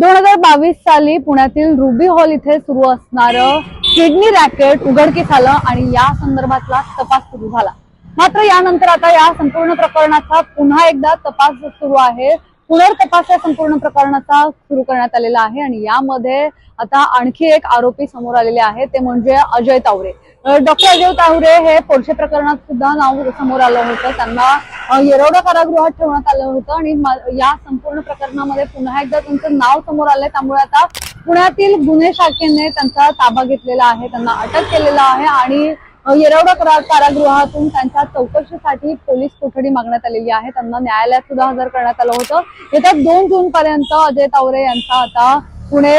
दोन हजार बावीस साली पुण्यातील रुबी हॉल इथे सुरू असणारं किडनी रॅकेट उघडकीस आलं आणि या संदर्भातला तपास सुरू झाला. मात्र यानंतर आता या संपूर्ण प्रकरणाचा पुन्हा एकदा तपास सुरू आहे. पुनर्तपास या संपूर्ण प्रकरणाचा सुरू करण्यात आलेला आहे आणि यामध्ये आता आणखी एक आरोपी समोर आलेले आहे ते म्हणजे अजय तावरे. डॉक्टर अजय तावरे हे पोरशे प्रकरणात सुद्धा नाव समोर आलं होतं. त्यांना येरवडा कारागृहात ठेवण्यात आलं होतं आणि या संपूर्ण प्रकरणामध्ये पुन्हा एकदा त्यांचं नाव समोर आलंय. त्यामुळे आता पुण्यातील गुन्हे शाखेने त्यांचा ताबा घेतलेला आहे त्यांना अटक केलेला आहे आणि येरवडा करा- कारागृहातून त्यांच्या चौकशीसाठी पोलीस कोठडी मागण्यात आलेली आहे. त्यांना न्यायालयात सुद्धा हजर करण्यात आलं होतं. येत्या दोन जून पर्यंत अजय तावरे यांचा आता पुणे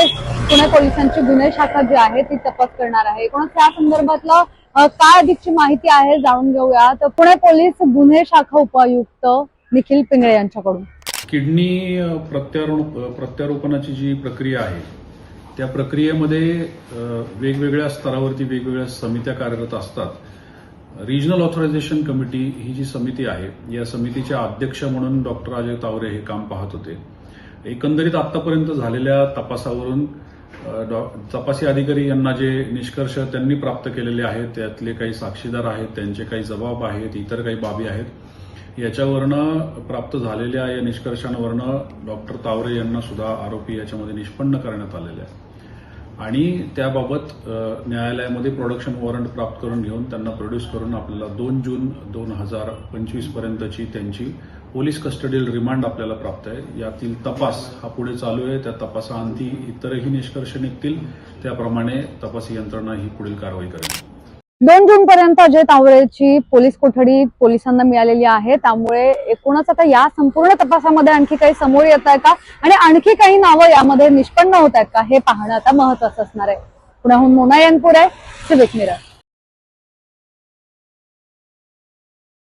पुणे पोलिसांची गुन्हे शाखा जी आहे ती तपास करणार आहे. एकूणच त्या संदर्भातलं काय अधिकची माहिती आहे जाणून घेऊया. तर पुणे पोलीस गुन्हे शाखा उपायुक्त निखिल पिंगळे यांच्याकडून. किडनी प्रत्यारोप प्रत्यारोपणाची जी प्रक्रिया आहे त्या प्रक्रियेमध्ये वेगवेगळ्या स्तरावरती वेगवेगळ्या समित्या कार्यरत असतात. रिजनल ऑथरायझेशन कमिटी ही जी समिती आहे या समितीचे अध्यक्ष म्हणून डॉक्टर अजय तावरे हे काम पाहत होते. एकंदरीत आतापर्यंत झालेल्या तपासावरून तपासी अधिकारी यांना जे निष्कर्ष त्यांनी प्राप्त केलेले आहेत त्यातले काही साक्षीदार आहेत त्यांचे काही जबाब आहेत इतर काही बाबी आहेत याच्यावरनं प्राप्त झालेल्या या निष्कर्षांवरनं डॉक्टर तावरे यांना सुद्धा आरोपी याच्यामध्ये निष्पन्न करण्यात आलेले आहे आणि त्याबाबत न्यायालयामध्ये प्रोडक्शन वॉरंट प्राप्त करून घेऊन त्यांना प्रोड्यूस करून आपल्याला दोन जून दोन हजार पंचवीस पर्यंतची त्यांची पोलीस कस्टडील रिमांड आपल्याला प्राप्त आहे. यातील तपास हा पुढे चालू आहे. त्या तपासाअंती इतरही निष्कर्ष निघतील. त्याप्रमाणे तपासी यंत्रणा ही पुढील कारवाई करेल. दोन जून पर्यंत अजय तावरेची पोलीस कोठडी पोलिसांना मिळालेली आहे. त्यामुळे एकूणच आता या संपूर्ण तपासामध्ये आणखी काही समोर येत आहे का? आणि आणखी काही नावं यामध्ये निष्पन्न होत आहेत का? हे पाहणं आता महत्वाचं असणार आहे. पुण्याहून मोना आहे सिविक मिरर